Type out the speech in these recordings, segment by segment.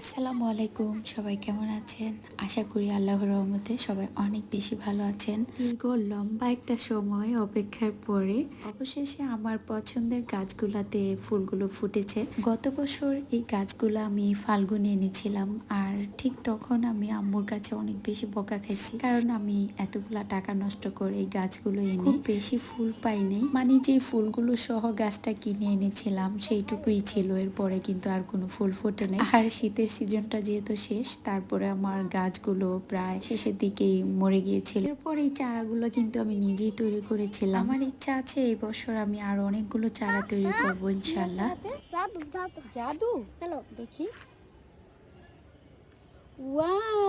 আসসালামু আলাইকুম, সবাই কেমন আছেন? আশা করি আল্লাহর রহমতে সবাই অনেক বেশি ভালো আছেন। দীর্ঘ লম্বা একটা সময় অপেক্ষার পরে অবশেষে আমার পছন্দের গাছগুলাতে ফুলগুলো ফুটেছে। গত বছর এই গাছগুলো আমি ফাল্গুনে এনেছিলাম আর ঠিক তখন আমি আম্মুর কাছে অনেক বেশি বকা খাইছি। কারণ আমি এতগুলা টাকা নষ্ট করে এই গাছগুলো এনে বেশি ফুল পাইনি। মানে যে ফুলগুলো সহ গাছটা কিনে এনেছিলাম সেইটুকুই ছিল। এরপরে কিন্তু আর কোনো ফুল ফোটে নাই। আর শীতের সিজনটা যেহেতু শেষ, তারপরে আমার গাছগুলো প্রায় শেষের দিকেই মরে গিয়েছিল। এরপর এই চারাগুলো কিন্তু আমি নিজেই তৈরি করেছিলাম। আমার ইচ্ছা আছে এই বছর আমি আরও অনেকগুলো চারা তৈরি করব ইনশাল্লাহ জাদু জাদু দেখি। মাশাল্লাহ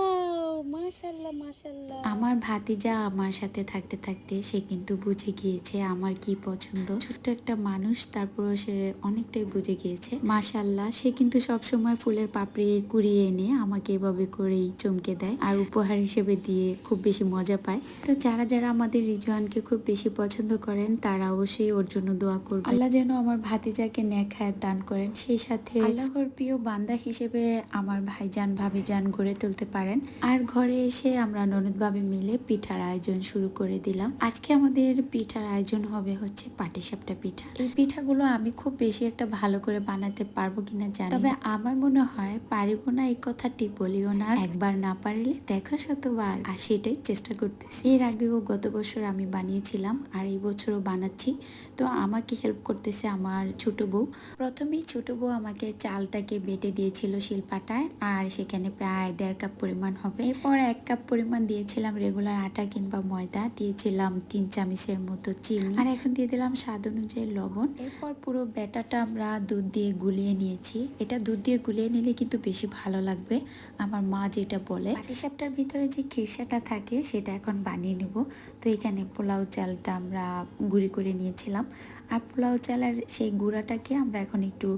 আমার ভাতিজা আমার সাথে থাকতে থাকতে সে কিন্তু বুঝে গিয়েছে আমার কি পছন্দ। ছোট্ট একটা মানুষ তারপরও সে অনেকটাই বুঝে গিয়েছে। মাশাল্লাহ সে কিন্তু সব সময় ফুলের পাপড়ি কুড়িয়ে এনে আমাকে এভাবে করেই চমকে দেয় আর উপহার হিসেবে দিয়ে খুব বেশি মজা পায়। তো যারা যারা আমাদের রিজওয়ানকে খুব বেশি পছন্দ করেন তারা অবশ্যই ওর জন্য দোয়া করবে। আল্লাহ যেন আমার ভাতিজাকে নেখায় দান করেন। সেই সাথে আল্লাহর প্রিয় বান্দা হিসেবে আমার ভাইজান ভাবিজান গড়ে তুলতে পারেন। আর ঘরে এসে আমরা ননদভাবে মিলে পিঠার আয়োজন শুরু করে দিলাম। আজকে আমাদের পিঠার আয়োজন হবে হচ্ছে পাটিসাপটা পিঠা। এই পিঠাগুলো আমি খুব বেশি একটা ভালো করে বানাতে পারব কিনা জানি তবে আমার মনে হয় পারিব না এই কথাটি বলিও না। একবার না পারিলে দেখো শতবার। আর সেটাই চেষ্টা করতেছি। এর আগেও গত বছর আমি বানিয়েছিলাম আর এই বছরও বানাচ্ছি। তো আমাকে হেল্প করতেছে আমার ছোট বউ। প্রথমেই ছোট বউ আমাকে চালটাকে বেটে দিয়েছিল শিল্পাটায়। আর সেখানে প্রায় দেড় কাপ পরিমাণ হবে। এরপর এক কাপ পরিমাণ দিয়েছিলাম রেগুলার আটা কিংবা ময়দা দিয়েছিলাম তিন চামিচের মতো চিনি আর এখন দিয়ে দিলাম স্বাদ অনুযায়ী লবণ। এরপর পুরো ব্যাটাটা আমরা দুধ দিয়ে গুলিয়ে নিয়েছি। এটা দুধ দিয়ে গুলিয়ে নিলে কিন্তু বেশি ভালো লাগবে। আমার মা যেটা বলে পাটিসাপটার ভিতরে যে খিরসাটা থাকে সেটা এখন বানিয়ে নেব। তো এখানে পোলাও চালটা আমরা গুঁড়ি করে নিয়েছিলাম। আর পোলাও চালের সেই গুঁড়াটাকে আমরা এখন একটু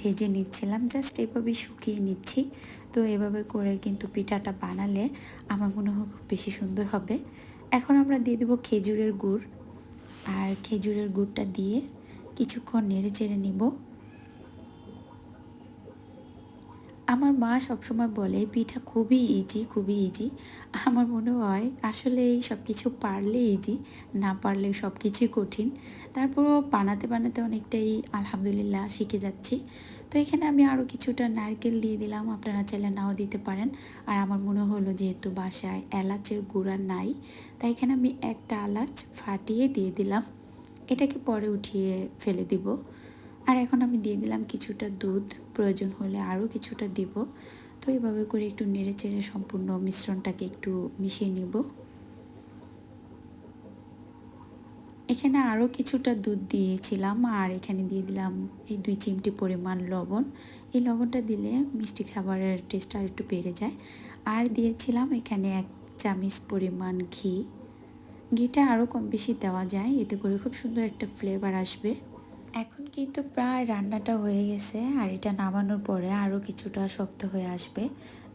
ভেজে নিচ্ছিলাম। জাস্ট এভাবে শুকিয়ে নিচ্ছি। তো এভাবে করে কিন্তু পিঠাটা বানালে আমার মনে হয় খুব বেশি সুন্দর হবে। এখন আমরা দিয়ে দেবো খেজুরের গুড়। আর খেজুরের গুড়টা দিয়ে কিছুক্ষণ নেড়ে চেড়ে নিব। আমার মা সবসময় বলে, পিঠা খুবই ইজি খুবই ইজি আমার মনে হয় আসলে এই সব কিছু পারলে ইজি না পারলে সব কিছুই কঠিন। তারপরও বানাতে বানাতে অনেকটাই আলহামদুলিল্লাহ শিখে যাচ্ছি। তো এখানে আমি আরও কিছুটা নারকেল দিয়ে দিলাম, আপনারা চাইলে নাও দিতে পারেন। আর আমার মনে হলো যেহেতু বাসায় এলাচের গুঁড়া নাই, তাই এখানে আমি একটা এলাচ ফাটিয়ে দিয়ে দিলাম। এটাকে পরে উঠিয়ে ফেলে দিব। আর এখন আমি দিয়ে দিলাম কিছুটা দুধ। প্রয়োজন হলে আরও কিছুটা দিব। তো এইভাবে করে একটু নেড়ে চেড়ে সম্পূর্ণ মিশ্রণটাকে একটু মিশিয়ে নিব। এখানে আরও কিছুটা দুধ দিয়েছিলাম আর এখানে দিয়ে দিলাম এই দুই চিমটি পরিমাণ লবণ। এই লবণটা দিলে মিষ্টি খাবারের টেস্ট আর একটু বেড়ে যায়। আর দিয়েছিলাম এখানে এক চামিচ পরিমাণ ঘি। ঘিটা আরও কম বেশি দেওয়া যায়, এতে করে খুব সুন্দর একটা ফ্লেভার আসবে। এখন কিন্তু প্রায় রান্নাটা হয়ে গেছে আর এটা নামানোর পরে আরও কিছুটা শক্ত হয়ে আসবে।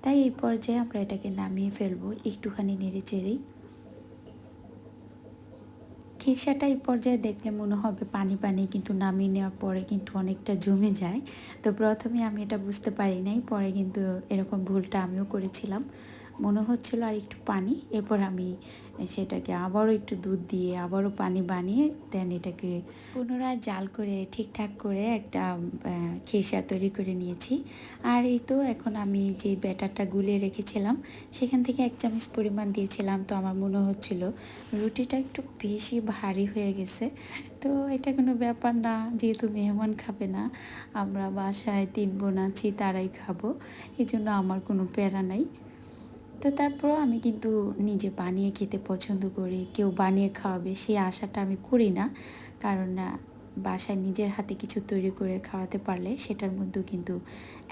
তাই এই পর্যায়ে আমরা এটাকে নামিয়ে ফেলব, একটুখানি নেড়ে চেড়েই। খিরসাটা এই পর্যায়ে দেখলে মনে হবে পানি পানি, কিন্তু নামিয়ে নেওয়ার পরে কিন্তু অনেকটা জমে যায়। তো প্রথমে আমি এটা বুঝতে পারি নাই, পরে কিন্তু এরকম ভুলটা আমিও করেছিলাম। মনে হচ্ছিল আর একটু পানি, এরপর আমি সেটাকে আবারও একটু দুধ দিয়ে আবারও পানি বানিয়ে দেন এটাকে পুনরায় জাল করে ঠিকঠাক করে একটা খিরসা তৈরি করে নিয়েছি। আর এই তো এখন আমি যে ব্যাটারটা গুলিয়ে রেখেছিলাম, সেখান থেকে এক চামচ পরিমাণ দিয়েছিলাম। তো আমার মনে হচ্ছিল রুটিটা একটু বেশি ভারী হয়ে গেছে। তো এটা কোনো ব্যাপার না, যেহেতু মেহমান খাবে না, আমরা বাসায় তিন বোন আছি, তারাই খাব। এই জন্য আমার কোনো প্যারা নাই। তো তারপরও আমি কিন্তু নিজে বানিয়ে খেতে পছন্দ করি। কেউ বানিয়ে খাওয়াবে, সেই আশাটা আমি করি না। কারণ বাসায় নিজের হাতে কিছু তৈরি করে খাওয়াতে পারলে সেটার মধ্যেও কিন্তু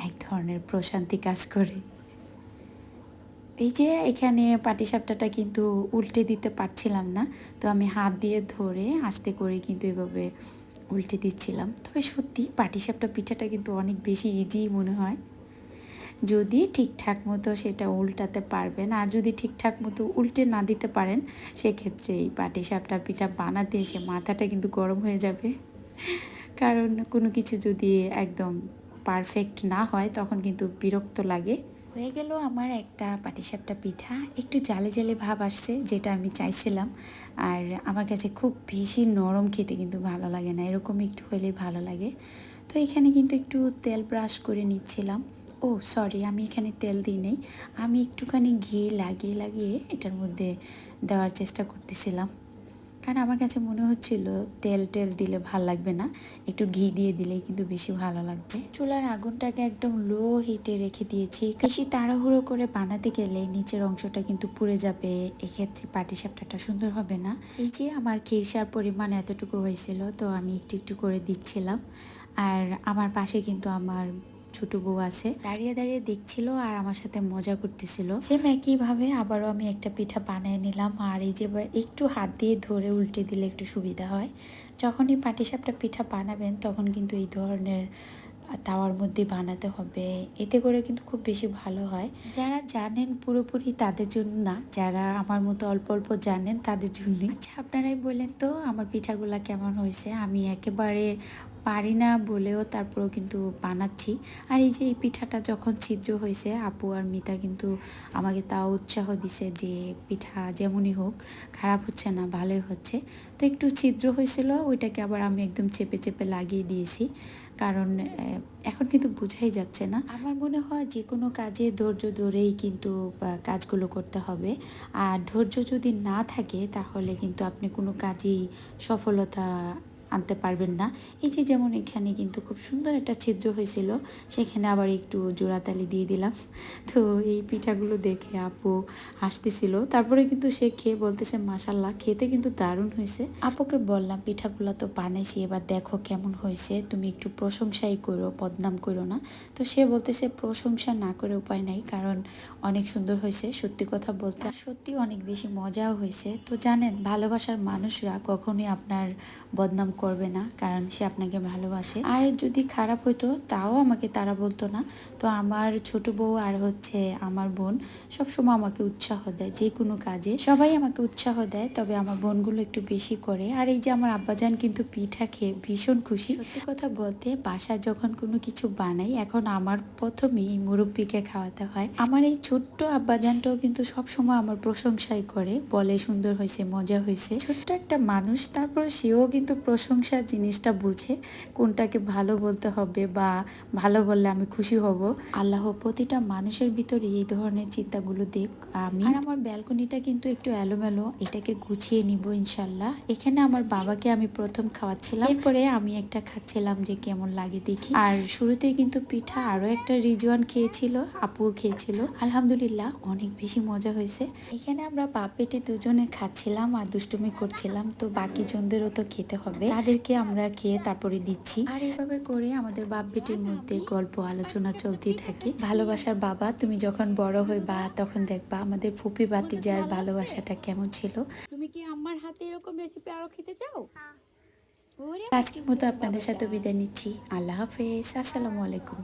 এক ধরনের প্রশান্তি কাজ করে। এই যে এখানে পাটিসাপটাটা কিন্তু উল্টে দিতে পারছিলাম না, তো আমি হাত দিয়ে ধরে আস্তে করে কিন্তু এভাবে উল্টে দিচ্ছিলাম। তবে সত্যি পাটিসাপটা পিঠাটা কিন্তু অনেক বেশি ইজি মনে হয়। যদি ঠিকঠাক মতো সেটা উল্টাতে পারবেন, আর যদি ঠিকঠাক মতো উল্টে না দিতে পারেন, সেক্ষেত্রে এই পাটিসাপটা পিঠা বানাতে এসে মাথাটা কিন্তু গরম হয়ে যাবে। কারণ কোনো কিছু যদি একদম পারফেক্ট না হয়, তখন কিন্তু বিরক্ত লাগে। হয়ে গেল আমার একটা পাটিসাপটা পিঠা। একটু জালে জালে ভাব আসছে, যেটা আমি চাইছিলাম। আর আমার কাছে খুব বেশি নরম খেতে কিন্তু ভালো লাগে না। এরকম একটু হলেই ভালো লাগে। তো এখানে কিন্তু একটু তেল ব্রাশ করে নিচ্ছিলাম। ও সরি আমি এখানে তেল দিই নেই। আমি একটুখানি ঘি লাগিয়ে লাগিয়ে এটার মধ্যে দেওয়ার চেষ্টা করতেছিলাম। কারণ আমার কাছে মনে হচ্ছিল তেল টেল দিলে ভালো লাগবে না। একটু ঘি দিয়ে দিলে কিন্তু বেশি ভালো লাগবে। চুলার আগুনটাকে একদম লো হিটে রেখে দিয়েছি। বেশি তাড়াহুড়ো করে বানাতে গেলে নিচের অংশটা কিন্তু পুড়ে যাবে। এক্ষেত্রে পাটিসাপটাটা সুন্দর হবে না। এই যে আমার খিরসার পরিমাণ এতটুকু হয়েছিল, তো আমি একটু একটু করে দিচ্ছিলাম। আর আমার পাশে কিন্তু আমার ছোট বউ আছে, দাঁড়িয়ে দাঁড়িয়ে দেখছিল আর আমার সাথে মজা করতেছিল। সেম একইভাবে আবারও আমি একটা পিঠা বানিয়ে নিলাম আর এই যে একটু হাত দিয়ে ধরে উল্টে দিলে একটু সুবিধা হয়। যখনই পাটিসাপটা পিঠা বানাবেন, তখন কিন্তু এই ধরনের তাওয়ার মধ্যে বানাতে হবে। এতে করে কিন্তু খুব বেশি ভালো হয়। যারা জানেন পুরোপুরি তাদের জন্য না, যারা আমার মতো অল্প অল্প জানেন তাদের জন্যই। আচ্ছা আপনারাই বলেন তো আমার পিঠাগুলা কেমন হয়েছে? আমি একেবারে পারি না বলেও তারপরেও কিন্তু বানাচ্ছি। আর এই যে এই পিঠাটা যখন ছিদ্র হয়েছে আপু আর মিতা কিন্তু আমাকে তাও উৎসাহ দিছে যে পিঠা যেমনই হোক, খারাপ হচ্ছে না, ভালোই হচ্ছে। তো একটু ছিদ্র হয়েছিল ওইটাকে আবার আমি একদম চেপে চেপে লাগিয়ে দিয়েছি। কারণ এখন কিন্তু বোঝাই যাচ্ছে না। আমার মনে হয় যে কোনো কাজে ধৈর্য ধরেই কিন্তু কাজগুলো করতে হবে। আর ধৈর্য যদি না থাকে, তাহলে কিন্তু আপনি কোনো কাজেই সফলতা আনতে পারবেন না। এই যে যেমন এখানে কিন্তু খুব সুন্দর একটা ছিদ্র হয়েছিল, সেখানে আবার একটু জোড়াতালি দিয়ে দিলাম। তো এই পিঠাগুলো দেখে আপু হাসতেছিল। তারপরে কিন্তু সে খেয়ে বলতেছে মাসাল্লাহ খেতে কিন্তু দারুণ হয়েছে। আপুকে বললাম, পিঠাগুলো তো বানাইছি, এবার দেখো কেমন হয়েছে। তুমি একটু প্রশংসাই করো, বদনাম করো না। তো সে বলতেছে, প্রশংসা না করে উপায় নাই, কারণ অনেক সুন্দর হয়েছে, সত্যি কথা বলতে। সত্যি অনেক বেশি মজাও হয়েছে। তো জানেন, ভালোবাসার মানুষরা কখনোই আপনার বদনাম করবে না, কারণ সে আপনাকে ভালোবাসে। আর যদি খারাপ হইতো, তাও আমাকে তারা বলতো না। তো আমার ছোট বউ আর হচ্ছে আমার বোন সবসময় আমাকে উৎসাহ দেয়, যে কোনো কাজে। সবাই আমাকে উৎসাহ দেয়, তবে আমার বোনগুলো একটু বেশি করে। আর এই যে আমার আব্বাজান কিন্তু পিঠা খেয়ে ভীষণ খুশি। সত্যি কথা বলতে, বাসায় যখন কোনো কিছু বানাই, এখন আমার প্রথমেই মুরব্বীকে খাওয়াতে হয়। আমার এই ছোট্ট আব্বাজানটাও কিন্তু সবসময় আমার প্রশংসাই করে, বলে সুন্দর হয়েছে, মজা হয়েছে। ছোট্ট একটা মানুষ, তারপর সেও কিন্তু প্রশংসার জিনিসটা বুঝে কোনটাকে ভালো বলতে হবে বা ভালো বললে আমি খুশি হব। আল্লাহ প্রতিটা মানুষের ভিতরে এই ধরনের চিন্তাগুলো দেখ আমি আর আমার ব্যালকনিটা কিন্তু একটু এলোমেলো এটাকে গুছিয়ে নিব ইনশাল্লাহ। এখানে আমার বাবাকে আমি প্রথম খাওয়াচ্ছিলাম। এরপরে আমি একটা খাচ্ছিলাম যে কেমন লাগে দেখি। আর শুরুতেই কিন্তু পিঠা আরও একটা রিজওয়ান খেয়েছিল আপুও খেয়েছিল। আলহামদুলিল্লাহ অনেক বেশি মজা হয়েছে। এখানে আমরা বাপ পেটে দুজনে খাচ্ছিলাম আর দুষ্টুমি করছিলাম তো বাকি জনদেরও তো খেতে হবে। তাদেরকে আমরা খেয়ে তারপরে দিচ্ছি। আর এইভাবে করে আমাদের বাপ বেটির মধ্যে গল্প আলোচনা চলতেই থাকে। ভালোবাসার বাবা তুমি যখন বড় হই বা তখন দেখবা আমাদের ফুপি বাতিজার ভালোবাসাটা কেমন ছিল। তুমি কি আমার হাতে এরকম রেসিপি আরও খেতে চাও? আজকের মতো আপনাদের সাথে বিদায় নিচ্ছি। আল্লাহ হাফেজ। আসসালামু আলাইকুম।